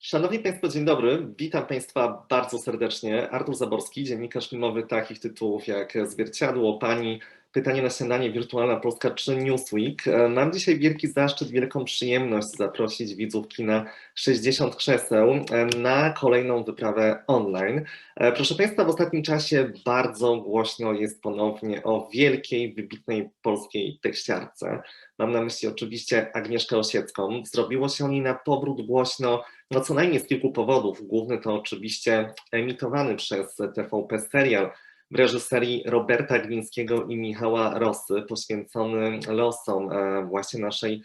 Szanowni Państwo, dzień dobry. Witam Państwa bardzo serdecznie. Artur Zaborski, dziennikarz filmowy takich tytułów jak Zwierciadło, Pani, Pytanie na śniadanie, Wirtualna Polska czy Newsweek. Mam dzisiaj wielki zaszczyt, wielką przyjemność zaprosić widzów kina 60 krzeseł na kolejną wyprawę online. Proszę Państwa, w ostatnim czasie bardzo głośno jest ponownie o wielkiej, wybitnej polskiej tekściarce. Mam na myśli oczywiście Agnieszkę Osiecką. Zrobiło się o niej na powrót głośno no co najmniej z kilku powodów. Główny to oczywiście emitowany przez TVP serial w reżyserii Roberta Glińskiego i Michała Rosy, poświęcony losom e, właśnie naszej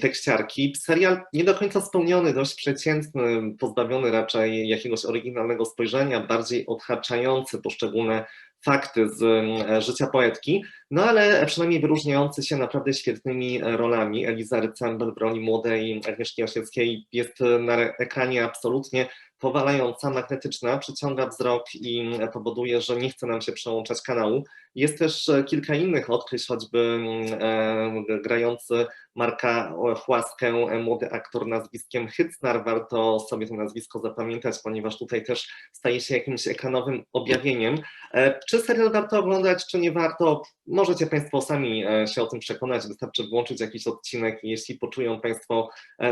tekściarki. Serial nie do końca spełniony, dość przeciętny, pozbawiony raczej jakiegoś oryginalnego spojrzenia, bardziej odhaczający poszczególne fakty z e, życia poetki, no ale przynajmniej wyróżniający się naprawdę świetnymi rolami. Eliza Rycembel w roli młodej Agnieszki Osieckiej jest na ekranie absolutnie powalająca, magnetyczna, przyciąga wzrok i powoduje, że nie chce nam się przełączać kanału. Jest też kilka innych odkryć, choćby e, grający Marka Chłaskę, młody aktor nazwiskiem Hycnar. Warto sobie to nazwisko zapamiętać, ponieważ tutaj też staje się jakimś ekranowym objawieniem. E, czy serial warto oglądać, czy nie warto? Możecie Państwo sami e, się o tym przekonać, wystarczy włączyć jakiś odcinek i jeśli poczują Państwo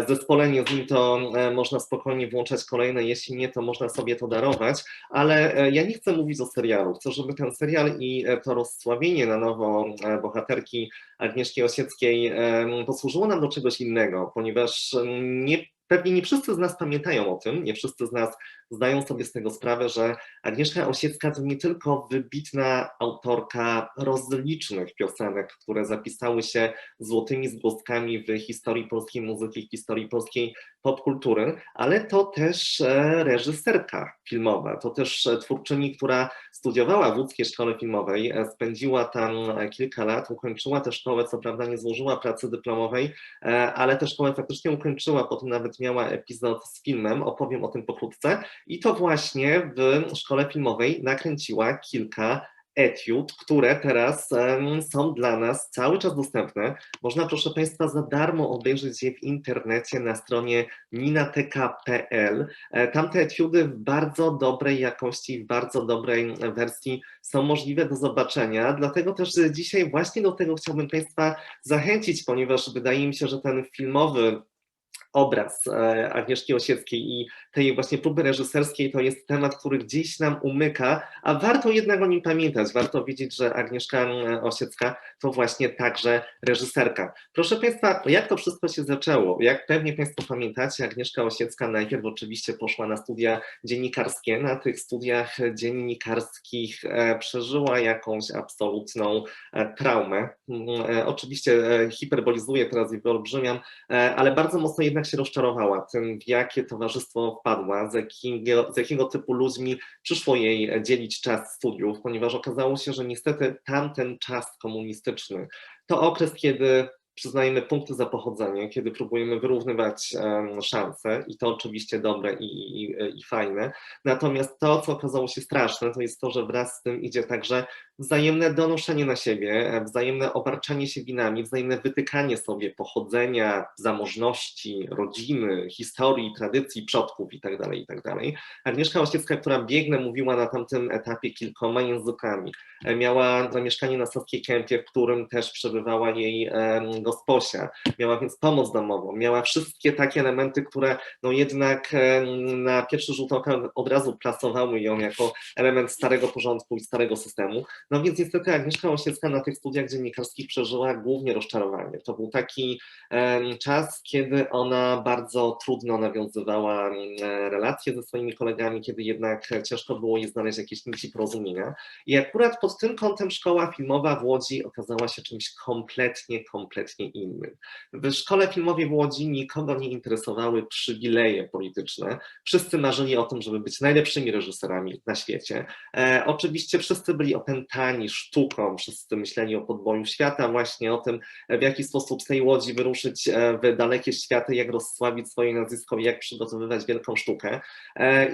zespolenie z nim, to można spokojnie włączać kolejne, jeśli nie, to można sobie to darować, ale ja nie chcę mówić o serialu, chcę, żeby ten serial i to rozsławienie na nowo bohaterki Agnieszki Osieckiej posłużyło nam do czegoś innego, ponieważ nie Pewnie nie wszyscy z nas pamiętają o tym, nie wszyscy z nas zdają sobie z tego sprawę, że Agnieszka Osiecka to nie tylko wybitna autorka rozlicznych piosenek, które zapisały się złotymi zgłostkami w historii polskiej muzyki, historii polskiej popkultury, ale to też e, reżyserka filmowa, to też twórczyni, która studiowała w łódzkiej szkole filmowej, e, spędziła tam kilka lat, ukończyła tę szkołę, co prawda nie złożyła pracy dyplomowej, e, ale tę szkołę faktycznie ukończyła, potem nawet miała epizod z filmem, opowiem o tym pokrótce. I to właśnie w szkole filmowej nakręciła kilka etiud, które teraz są dla nas cały czas dostępne. Można, proszę Państwa, za darmo obejrzeć je w internecie na stronie ninateka.pl. E, tamte etiudy w bardzo dobrej jakości, w bardzo dobrej wersji są możliwe do zobaczenia, dlatego też dzisiaj właśnie do tego chciałbym Państwa zachęcić, ponieważ wydaje mi się, że ten filmowy obraz e, Agnieszki Osieckiej i tej właśnie próby reżyserskiej to jest temat, który gdzieś nam umyka, a warto jednak o nim pamiętać, warto wiedzieć, że Agnieszka Osiecka to właśnie także reżyserka. Proszę Państwa, jak to wszystko się zaczęło? Jak pewnie Państwo pamiętacie, Agnieszka Osiecka najpierw oczywiście poszła na studia dziennikarskie, na tych studiach dziennikarskich e, przeżyła jakąś absolutną e, traumę. Oczywiście hiperbolizuję teraz i wyolbrzymiam, ale bardzo mocno jednak jednak się rozczarowała tym, w jakie towarzystwo wpadła, z jakiego, z jakiego typu ludźmi przyszło jej dzielić czas studiów, ponieważ okazało się, że niestety tamten czas komunistyczny to okres, kiedy przyznajemy punkty za pochodzenie, kiedy próbujemy wyrównywać um, szanse i to oczywiście dobre i, i, i, fajne. Natomiast to, co okazało się straszne, to jest to, że wraz z tym idzie także wzajemne donoszenie na siebie, wzajemne obarczanie się winami, wzajemne wytykanie sobie pochodzenia, zamożności, rodziny, historii, tradycji, przodków itd. Tak itd. Tak Agnieszka Osiecka, która biegnę mówiła na tamtym etapie kilkoma językami. Miała mieszkanie na Saskiej Kępie, w którym też przebywała jej gosposia. Miała więc pomoc domową, miała wszystkie takie elementy, które no jednak na pierwszy rzut oka od razu plasowały ją jako element starego porządku i starego systemu. No więc niestety Agnieszka Osiecka na tych studiach dziennikarskich przeżyła głównie rozczarowanie. To był taki czas, kiedy ona bardzo trudno nawiązywała relacje ze swoimi kolegami, kiedy jednak ciężko było jej znaleźć jakieś nici porozumienia. I akurat pod tym kątem szkoła filmowa w Łodzi okazała się czymś kompletnie, kompletnie innym. W szkole filmowej w Łodzi nikogo nie interesowały przywileje polityczne. Wszyscy marzyli o tym, żeby być najlepszymi reżyserami na świecie. E, oczywiście wszyscy byli opętani zachętani sztuką, wszyscy myśleli o podboju świata, właśnie o tym, w jaki sposób z tej łodzi wyruszyć w dalekie światy, jak rozsławić swoje nazwisko, jak przygotowywać wielką sztukę.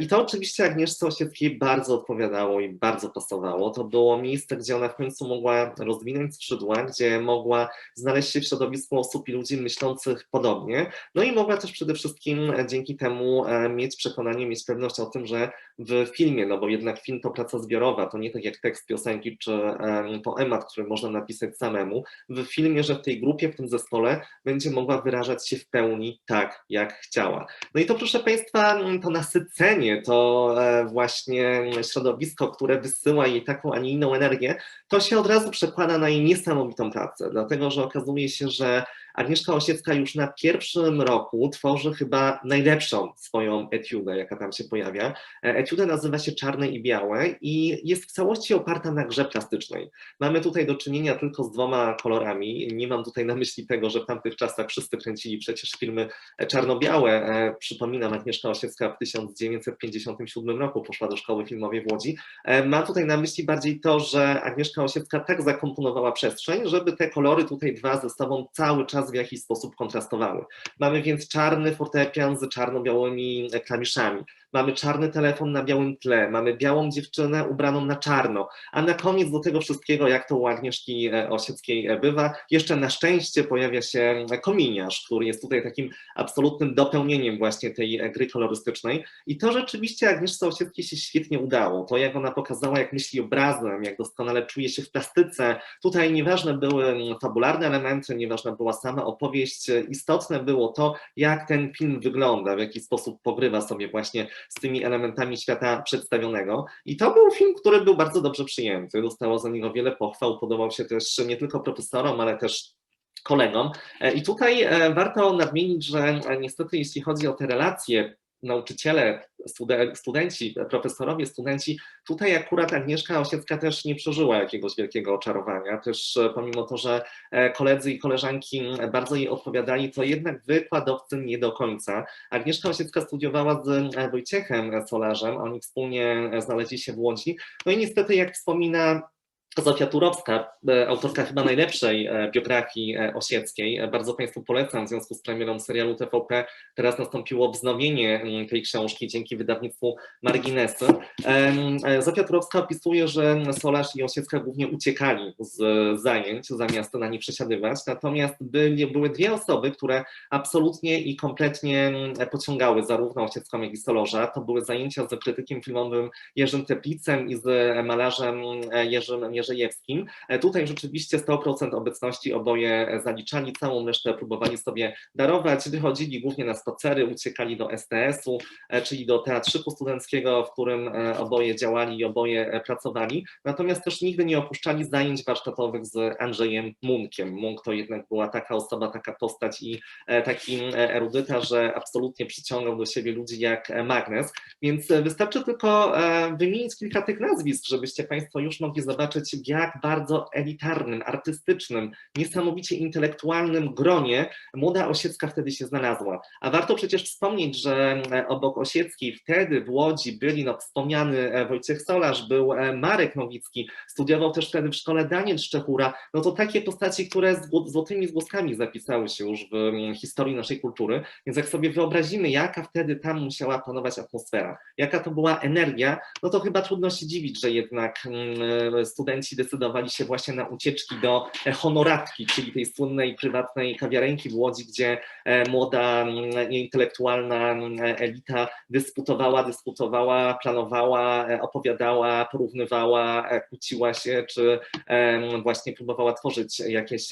I to oczywiście Agnieszce Osieckiej bardzo odpowiadało i bardzo pasowało. To było miejsce, gdzie ona w końcu mogła rozwinąć skrzydła, gdzie mogła znaleźć się w środowisku osób i ludzi myślących podobnie, no i mogła też przede wszystkim dzięki temu mieć przekonanie, mieć pewność o tym, że w filmie, no bo jednak film to praca zbiorowa, to nie tak jak tekst piosenki czy poemat, który można napisać samemu, w filmie, że w tej grupie, w tym zespole będzie mogła wyrażać się w pełni tak, jak chciała. No i to proszę Państwa, to nasycenie, to e, właśnie środowisko, które wysyła jej taką, a nie inną energię, to się od razu przekłada na jej niesamowitą pracę, dlatego że okazuje się, że Agnieszka Osiecka już na pierwszym roku tworzy chyba najlepszą swoją etiudę, jaka tam się pojawia. E, etiuda nazywa się Czarne i Białe i jest w całości oparta na grze plastycznej. Mamy tutaj do czynienia tylko z dwoma kolorami. Nie mam tutaj na myśli tego, że w tamtych czasach wszyscy kręcili przecież filmy czarno-białe. E, przypominam, Agnieszka Osiecka w 1957 roku poszła do szkoły filmowej w Łodzi. E, mam tutaj na myśli bardziej to, że Agnieszka Osiecka tak zakomponowała przestrzeń, żeby te kolory tutaj dwa ze sobą cały czas w jakiś sposób kontrastowały. Mamy więc czarny fortepian z czarno-białymi klawiszami. Mamy czarny telefon na białym tle, mamy białą dziewczynę ubraną na czarno, a na koniec do tego wszystkiego, jak to u Agnieszki e, Osieckiej e, bywa, jeszcze na szczęście pojawia się kominiarz, który jest tutaj takim absolutnym dopełnieniem właśnie tej e, gry kolorystycznej i to rzeczywiście Agnieszce Osieckiej się świetnie udało. To jak ona pokazała, jak myśli obrazem, jak doskonale czuje się w plastyce. Tutaj nieważne były fabularne elementy, nieważna była sama opowieść, istotne było to, jak ten film wygląda, w jaki sposób pogrywa sobie właśnie z tymi elementami świata przedstawionego. I to był film, który był bardzo dobrze przyjęty. Dostało za niego wiele pochwał, podobał się też nie tylko profesorom, ale też kolegom. E, I tutaj e, warto nadmienić, że e, niestety jeśli chodzi o te relacje nauczyciele, studenci, profesorowie, studenci, tutaj akurat Agnieszka Osiecka też nie przeżyła jakiegoś wielkiego oczarowania, też e, pomimo to, że e, koledzy i koleżanki bardzo jej odpowiadali, to jednak wykładowcy nie do końca. Agnieszka Osiecka studiowała z e, Wojciechem Solarzem, oni wspólnie znaleźli się w Łodzi, no i niestety jak wspomina Zofia Turowska, e, autorka chyba najlepszej e, biografii e, Osieckiej. Bardzo Państwu polecam w związku z premierą serialu TVP. Teraz nastąpiło wznowienie mm, tej książki dzięki wydawnictwu Marginesy. Zofia Turowska opisuje, że Solarz i Osiecka głównie uciekali z zajęć, zamiast na nie przesiadywać. Natomiast byli, były dwie osoby, które absolutnie i kompletnie mm, pociągały zarówno Osiecką, jak i Solorza. To były zajęcia z krytykiem filmowym Jerzym Teplicem i z malarzem Jerzym Mierzejewskim. E, tutaj rzeczywiście 100% obecności oboje zaliczali, całą resztę próbowali sobie darować, wychodzili głównie na spacery, uciekali do STS-u, e, czyli do teatrzyku studenckiego, w którym e, oboje działali i oboje pracowali, natomiast też nigdy nie opuszczali zajęć warsztatowych z Andrzejem Munkiem. Munk to jednak była taka osoba, taka postać i taki erudyta, że absolutnie przyciągał do siebie ludzi jak magnes, więc wystarczy tylko wymienić kilka tych nazwisk, żebyście Państwo już mogli zobaczyć, w jak bardzo elitarnym, artystycznym, niesamowicie intelektualnym gronie młoda Osiecka wtedy się znalazła. A warto przecież wspomnieć, że e, obok Osieckiej wtedy w Łodzi byli no, wspomniany e, Wojciech Solarz, był e, Marek Nowicki, studiował też wtedy w szkole Daniel Szczechura. No to takie postaci, które z złotymi zgłoskami zapisały się już w mm, historii naszej kultury. Więc jak sobie wyobrazimy, jaka wtedy tam musiała panować atmosfera, jaka to była energia, no to chyba trudno się dziwić, że jednak mm, studenci studenci decydowali się właśnie na ucieczki do e, honoratki, czyli tej słynnej prywatnej kawiarenki w Łodzi, gdzie e, młoda mm, intelektualna mm, elita dysputowała, dyskutowała, planowała, e, opowiadała, porównywała, kłóciła się, czy właśnie próbowała tworzyć jakieś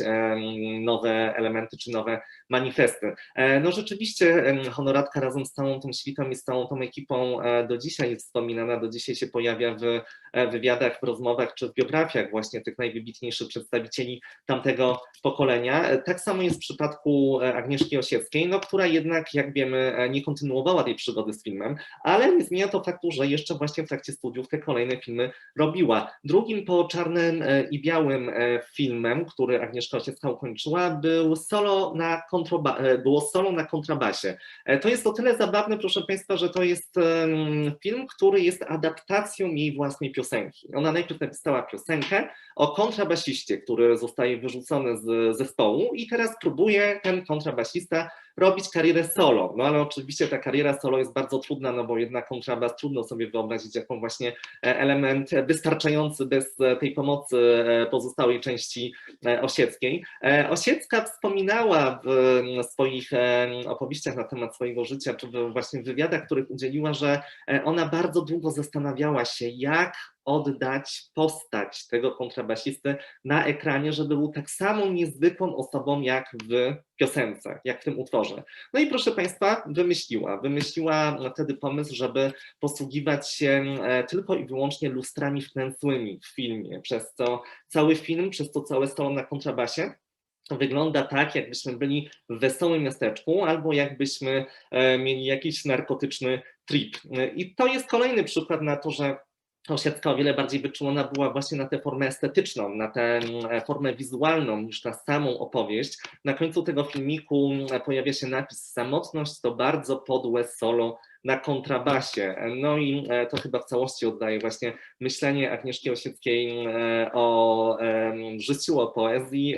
nowe elementy, czy nowe manifesty. No rzeczywiście honoratka razem z całą tą świtą i z całą tą ekipą do dzisiaj jest wspominana, do dzisiaj się pojawia w wywiadach, w rozmowach czy w biografiach właśnie tych najwybitniejszych przedstawicieli tamtego pokolenia. Tak samo jest w przypadku e, Agnieszki Osieckiej, no, która jednak, jak wiemy, e, nie kontynuowała tej przygody z filmem, ale nie zmienia to faktu, że jeszcze właśnie w trakcie studiów te kolejne filmy robiła. Drugim po czarnym e, i białym filmem, który Agnieszka Osiecka ukończyła, był solo na było solo na kontrabasie. To jest o tyle zabawne, proszę Państwa, że to jest film, który jest adaptacją jej własnej piosenki. Ona najpierw napisała piosenkę, piosenkę o kontrabasiście, który zostaje wyrzucony z zespołu i teraz próbuje ten kontrabasista robić karierę solo. No ale oczywiście ta kariera solo jest bardzo trudna, no bo jednak kontrabas trudno sobie wyobrazić jako właśnie e, element wystarczający bez e, tej pomocy e, pozostałej części Osieckiej. Osiecka wspominała w swoich opowieściach na temat swojego życia, czy właśnie w wywiadach, których udzieliła, że ona bardzo długo zastanawiała się, jak oddać postać tego kontrabasisty na ekranie, żeby był tak samo niezwykłą osobą jak w piosence, jak w tym utworze. No i proszę Państwa, wymyśliła. Wymyśliła wtedy pomysł, żeby posługiwać się e, tylko i wyłącznie lustrami wklęsłymi w filmie, przez co cały film, przez to całe solo na kontrabasie wygląda tak, jakbyśmy byli w wesołym miasteczku, albo jakbyśmy e, mieli jakiś narkotyczny trip. I to jest kolejny przykład na to, że Osiecka o wiele bardziej wyczulona była właśnie na tę formę estetyczną, na tę mm, formę wizualną niż na samą opowieść. Na końcu tego filmiku mm, pojawia się napis Samotność to bardzo podłe solo na kontrabasie. No i e, to chyba w całości oddaje właśnie myślenie Agnieszki Osieckiej e, o życiu, o poezji,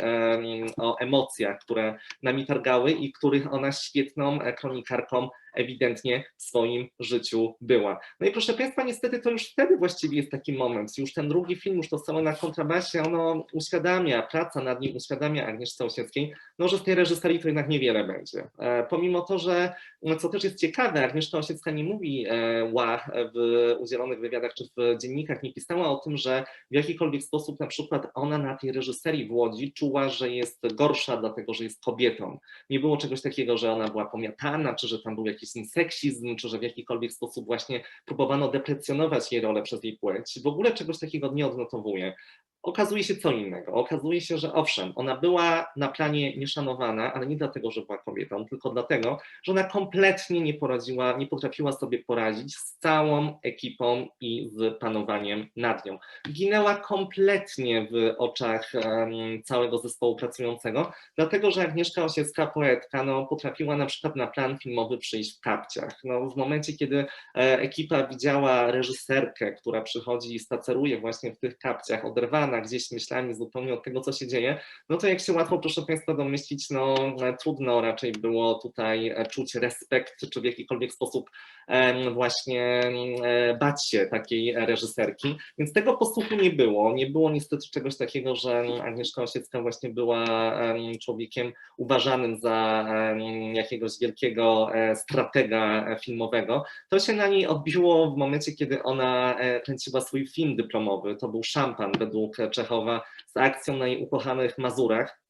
o emocjach, które nami targały i których ona świetną e, kronikarką ewidentnie w swoim życiu była. No i proszę Państwa, niestety to już wtedy właściwie jest taki moment, już ten drugi film, już to samo na kontrabasie, ono uświadamia, praca nad nim uświadamia Agnieszce Osieckiej, no że z tej reżyserii to jednak niewiele będzie. Pomimo to, że no, co też jest ciekawe, Agnieszka Osiecka nie mówi e, ła w udzielonych wywiadach czy w dziennikach, nie pisała o tym, że w jakikolwiek sposób na przykład ona na tej reżyserii w Łodzi czuła, że jest gorsza dlatego, że jest kobietą. Nie było czegoś takiego, że ona była pomiatana, czy że tam był jakiś seksizm, czy że w jakikolwiek sposób właśnie próbowano deprecjonować jej rolę przez jej płeć. W ogóle czegoś takiego nie odnotowuje okazuje się co innego. Okazuje się, że owszem, ona była na planie nieszanowana, ale nie dlatego, że była kobietą, tylko dlatego, że ona kompletnie nie poradziła, nie potrafiła sobie poradzić z całą ekipą i z panowaniem nad nią. Ginęła kompletnie w oczach um, całego zespołu pracującego, dlatego, że Agnieszka Osiecka, poetka, no, potrafiła na przykład na plan filmowy przyjść w kapciach. No, w momencie, kiedy e, ekipa widziała reżyserkę, która przychodzi i spaceruje właśnie w tych kapciach, oderwana gdzieś myślami zupełnie od tego, co się dzieje, no to jak się łatwo, proszę Państwa, domyślić, no trudno raczej było tutaj e, czuć respekt, czy w jakikolwiek sposób właśnie e, bać się takiej reżyserki, więc tego posłuchu nie było. Nie było niestety czegoś takiego, że Agnieszka Osiecka właśnie była człowiekiem uważanym za jakiegoś wielkiego e, stratega filmowego. To się na niej odbiło w momencie, kiedy ona kręciła swój film dyplomowy. To był Szampan według Czechowa z akcją na jej ukochanych Mazurach.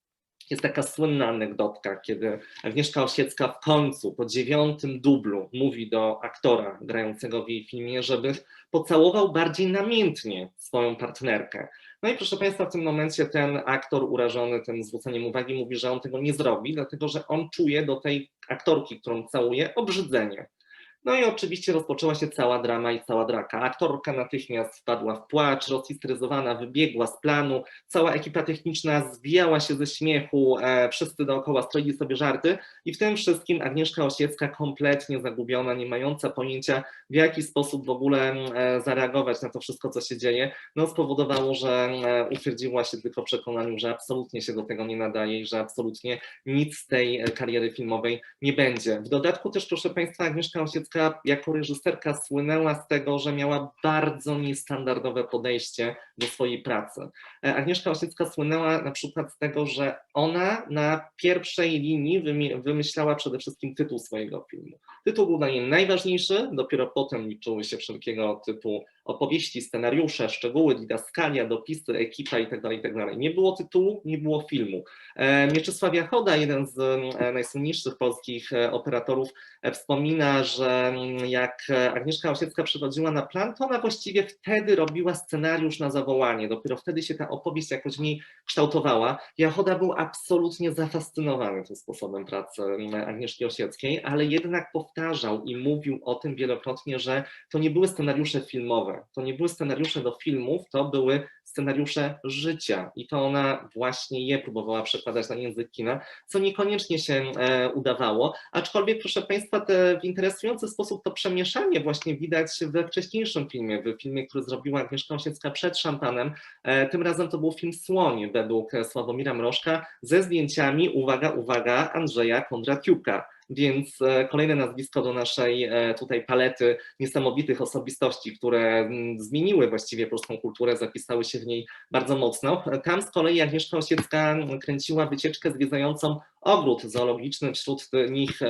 Jest taka słynna anegdotka, kiedy Agnieszka Osiecka w końcu, po dziewiątym dublu, mówi do aktora grającego w jej filmie, żeby pocałował bardziej namiętnie swoją partnerkę. No i proszę Państwa, w tym momencie ten aktor urażony tym zwróceniem uwagi mówi, że on tego nie zrobi, dlatego że on czuje do tej aktorki, którą całuje, obrzydzenie. No i oczywiście rozpoczęła się cała drama i cała draka. Aktorka natychmiast wpadła w płacz, rozhisteryzowana, wybiegła z planu, cała ekipa techniczna zwijała się ze śmiechu, e, wszyscy dookoła stroili sobie żarty i w tym wszystkim Agnieszka Osiecka kompletnie zagubiona, nie mająca pojęcia w jaki sposób w ogóle e, zareagować na to wszystko, co się dzieje, no spowodowało, że e, utwierdziła się tylko w przekonaniu, że absolutnie się do tego nie nadaje i że absolutnie nic z tej kariery filmowej nie będzie. W dodatku też, proszę Państwa, Agnieszka Osiecka jako reżyserka słynęła z tego, że miała bardzo niestandardowe podejście do swojej pracy. E, Agnieszka Osiecka słynęła na przykład z tego, że ona na pierwszej linii wymyślała przede wszystkim tytuł swojego filmu. Tytuł był dla niej najważniejszy, dopiero potem liczyły się wszelkiego typu opowieści, scenariusze, szczegóły, didaskalia, dopisy, ekipa itd., tak itd. Tak nie było tytułu, nie było filmu. E, Mieczysław Jachoda, jeden z e, najsłynniejszych polskich operatorów, wspomina, że jak Agnieszka Osiecka przychodziła na plan, to ona właściwie wtedy robiła scenariusz na zawołanie. Dopiero wtedy się ta opowieść jakoś w niej kształtowała. Jachoda był absolutnie zafascynowany tym sposobem pracy Agnieszki Osieckiej, ale jednak powtarzał i mówił o tym wielokrotnie, że to nie były scenariusze filmowe, to nie były scenariusze do filmów, to były scenariusze życia. I to ona właśnie je próbowała przekładać na język kina, co niekoniecznie się e, udawało, aczkolwiek proszę Państwa, te, w interesujący sposób to przemieszanie właśnie widać we wcześniejszym filmie, w filmie, który zrobiła Agnieszka Osiecka przed Szampanem, e, tym razem to był film Słoń według Sławomira Mrożka ze zdjęciami, uwaga, uwaga, Andrzeja Kondratiuka więc e, kolejne nazwisko do naszej e, tutaj palety niesamowitych osobistości, które mm, zmieniły właściwie polską kulturę, zapisały się w niej bardzo mocno. Tam z kolei Agnieszka Osiecka kręciła wycieczkę zwiedzającą ogród zoologiczny. Wśród nich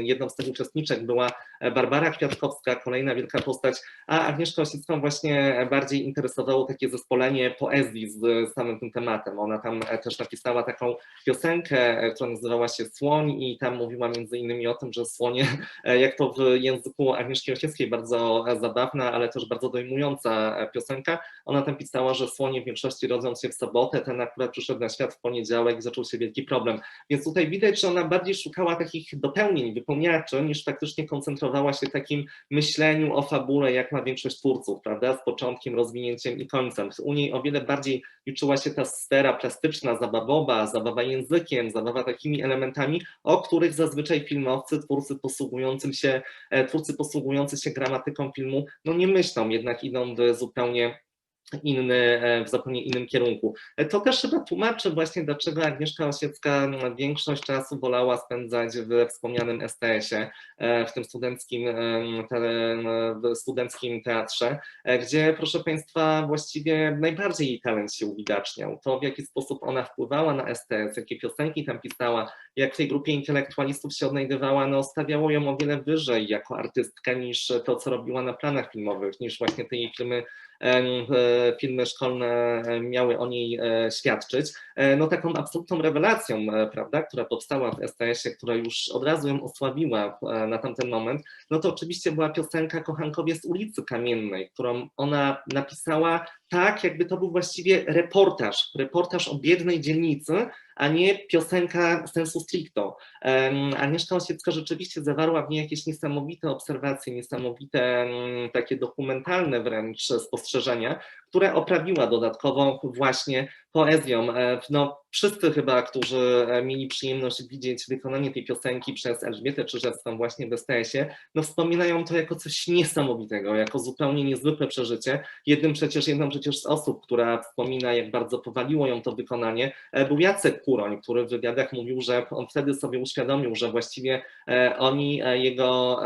jedną z tych uczestniczek była Barbara Kwiatkowska, kolejna wielka postać, a Agnieszka Osiecką właśnie bardziej interesowało takie zespolenie poezji z samym tym tematem. Ona tam też napisała taką piosenkę, która nazywała się Słoń i tam mówiła między innymi o tym, że słonie, jak to w języku Agnieszki Osieckiej, bardzo zabawna, ale też bardzo dojmująca piosenka. Ona tam pisała, że słonie w większości rodzą się w sobotę, ten akurat przyszedł na świat w poniedziałek i zaczął się wielki problem. Więc tutaj widać, że ona bardziej szukała takich dopełnień, wypełniaczy, niż faktycznie koncentrowała się takim myśleniu o fabule, jak ma większość twórców, prawda, z początkiem, rozwinięciem i końcem. U niej o wiele bardziej liczyła się ta sfera plastyczna, zabawowa, zabawa językiem, zabawa takimi elementami, o których zazwyczaj filmowcy, twórcy posługujący się, e, twórcy posługujący się gramatyką filmu, no nie myślą, jednak idą w zupełnie inny, e, w zupełnie innym kierunku. E, to też chyba tłumaczy właśnie, dlaczego Agnieszka Osiecka większość czasu wolała spędzać w wspomnianym STS-ie, e, w tym studenckim, w studenckim teatrze, gdzie, proszę Państwa, właściwie najbardziej jej talent się uwidaczniał. To, w jaki sposób ona wpływała na STS, jakie piosenki tam pisała, jak w tej grupie intelektualistów się odnajdywała, no stawiało ją o wiele wyżej jako artystkę niż to, co robiła na planach filmowych, niż właśnie te jej filmy filmy szkolne miały o niej e, świadczyć, e, no taką absolutną rewelacją, e, prawda, która powstała w STS-ie, która już od razu ją osłabiła na tamten moment, no to oczywiście była piosenka Kochankowie z ulicy Kamiennej, którą ona napisała tak, jakby to był właściwie reportaż, reportaż o biednej dzielnicy, a nie piosenka sensu stricto. Agnieszka Osiecka rzeczywiście zawarła w niej jakieś niesamowite obserwacje, niesamowite takie dokumentalne wręcz spostrzeżenia, które oprawiła dodatkowo właśnie poezją. E, no, wszyscy chyba, którzy e, mieli przyjemność widzieć wykonanie tej piosenki przez Elżbietę Czyżewską właśnie w STS-ie, no wspominają to jako coś niesamowitego, jako zupełnie niezwykłe przeżycie. Jednym przecież, jedną przecież z osób, która wspomina, jak bardzo powaliło ją to wykonanie, e, był Jacek Kuroń, który w wywiadach mówił, że on wtedy sobie uświadomił, że właściwie oni, jego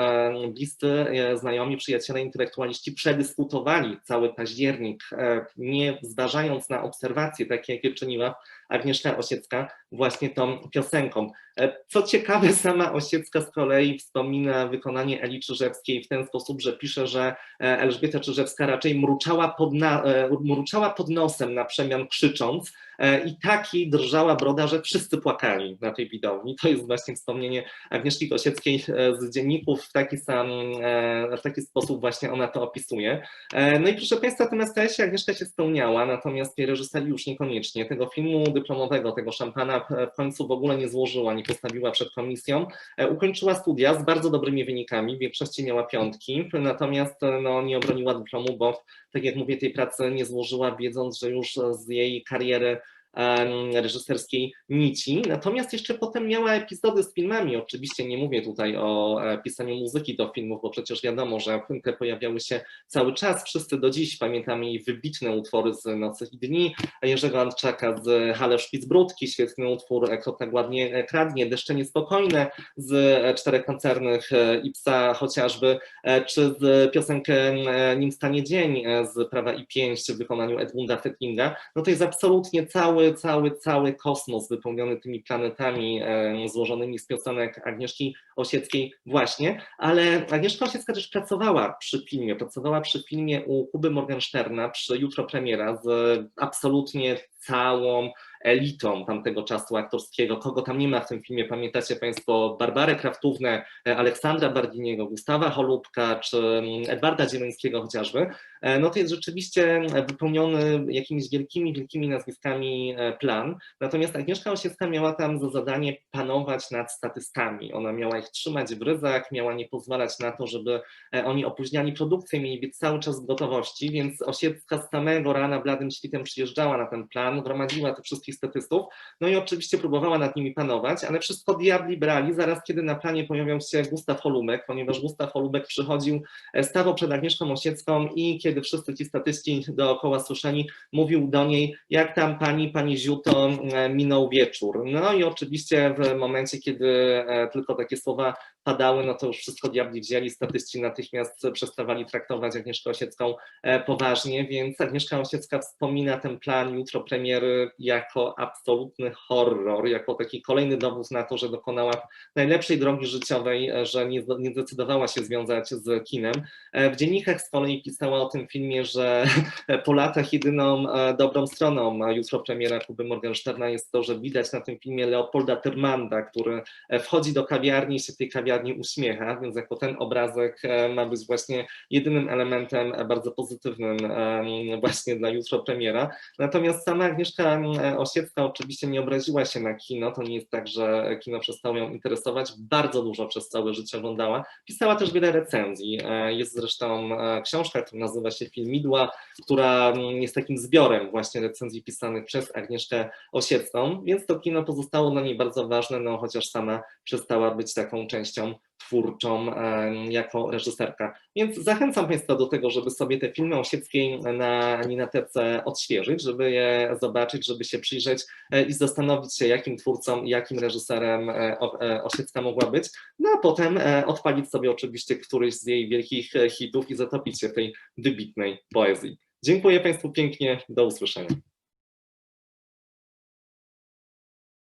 bliscy, znajomi, przyjaciele intelektualiści przedyskutowali cały październik, nie zważając na obserwacje takie, jakie czyniła Agnieszka Osiecka właśnie tą piosenką. E, co ciekawe, sama Osiecka z kolei wspomina wykonanie Eli Czyżewskiej w ten sposób, że pisze, że e, Elżbieta Czyżewska raczej mruczała pod, na, e, mruczała pod nosem na przemian krzycząc i taki drżała broda, że wszyscy płakali na tej widowni. To jest właśnie wspomnienie Agnieszki Osieckiej z dzienników, w taki sam, w taki sposób właśnie ona to opisuje. No i proszę Państwa, ten STS Agnieszka się spełniała, natomiast reżyserii już niekoniecznie. Tego filmu dyplomowego, tego szampana w końcu w ogóle nie złożyła, postawiła przed komisją. E, ukończyła studia z bardzo dobrymi wynikami, w większości miała piątki, natomiast e, no, nie obroniła dyplomu, bo tak jak mówię, tej pracy nie złożyła, wiedząc, że już z jej kariery reżyserskiej nici. Natomiast jeszcze potem miała epizody z filmami. Oczywiście nie mówię tutaj o e, pisaniu muzyki do filmów, bo przecież wiadomo, że te pojawiały się cały czas. Wszyscy do dziś pamiętamy jej wybitne utwory z Nocy i Dni, Jerzego Antczaka z Hale Szpicbrudki, świetny utwór Kto tak ładnie kradnie, Deszcze Niespokojne z Czterech Koncernych Ipsa chociażby, e, czy z piosenkę Nim stanie dzień z Prawa i Pięść w wykonaniu Edmunda Fettlinga. No to jest absolutnie cały cały, cały, kosmos wypełniony tymi planetami złożonymi z piosenek Agnieszki Osieckiej właśnie, ale Agnieszka Osiecka też pracowała przy filmie, pracowała przy filmie u Kuby Morgensterna przy Jutro Premiera z absolutnie całą elitą tamtego czasu aktorskiego. Kogo tam nie ma w tym filmie? Pamiętacie Państwo Barbarę Kraftównę, Aleksandra Bardiniego, Gustawa Holubka czy Edwarda Zieleńskiego chociażby. No to jest rzeczywiście wypełniony jakimiś wielkimi, wielkimi nazwiskami plan. Natomiast Agnieszka Osiecka miała tam za zadanie panować nad statystami. Ona miała ich trzymać w ryzach, miała nie pozwalać na to, żeby oni opóźniali produkcję, mieli być cały czas w gotowości, więc Osiecka z samego rana bladym świtem przyjeżdżała na ten plan, gromadziła tych wszystkich statystów, no i oczywiście próbowała nad nimi panować, ale wszystko diabli brali zaraz, kiedy na planie pojawiał się Gustaw Holubek, ponieważ Gustaw Holubek przychodził, stawał przed Agnieszką Osiecką i kiedy wszyscy ci statyści dookoła słyszeli, mówił do niej, jak tam pani, pani Ziuto, minął wieczór. No i oczywiście w momencie, kiedy tylko takie słowa padały, no to już wszystko diabli wzięli, statyści natychmiast przestawali traktować Agnieszkę Osiecką poważnie, więc Agnieszka Osiecka wspomina ten plan jutro premiery jako absolutny horror, jako taki kolejny dowód na to, że dokonała najlepszej drogi życiowej, że nie, nie zdecydowała się związać z kinem. W dziennikach z kolei pisała o tym filmie, że po latach jedyną dobrą stroną jutro premiera Kuby Morgensterna jest to, że widać na tym filmie Leopolda Tyrmanda, który wchodzi do kawiarni i się w tej kawiarni uśmiecha, więc jako ten obrazek ma być właśnie jedynym elementem bardzo pozytywnym właśnie dla jutro premiera. Natomiast sama Agnieszka Osiecka oczywiście nie obraziła się na kino, to nie jest tak, że kino przestało ją interesować, bardzo dużo przez całe życie oglądała, pisała też wiele recenzji, jest zresztą książka, która nazywa się Filmidła, która jest takim zbiorem właśnie recenzji pisanych przez Agnieszkę Osiecką, więc to kino pozostało dla niej bardzo ważne, no chociaż sama przestała być taką częścią twórczą jako reżyserka. Więc zachęcam Państwa do tego, żeby sobie te filmy Osieckiej na Ninatece odświeżyć, żeby je zobaczyć, żeby się przyjrzeć i zastanowić się, jakim twórcą, jakim reżyserem Osiecka mogła być, no a potem odpalić sobie oczywiście któryś z jej wielkich hitów i zatopić się w tej wybitnej poezji. Dziękuję Państwu pięknie, do usłyszenia.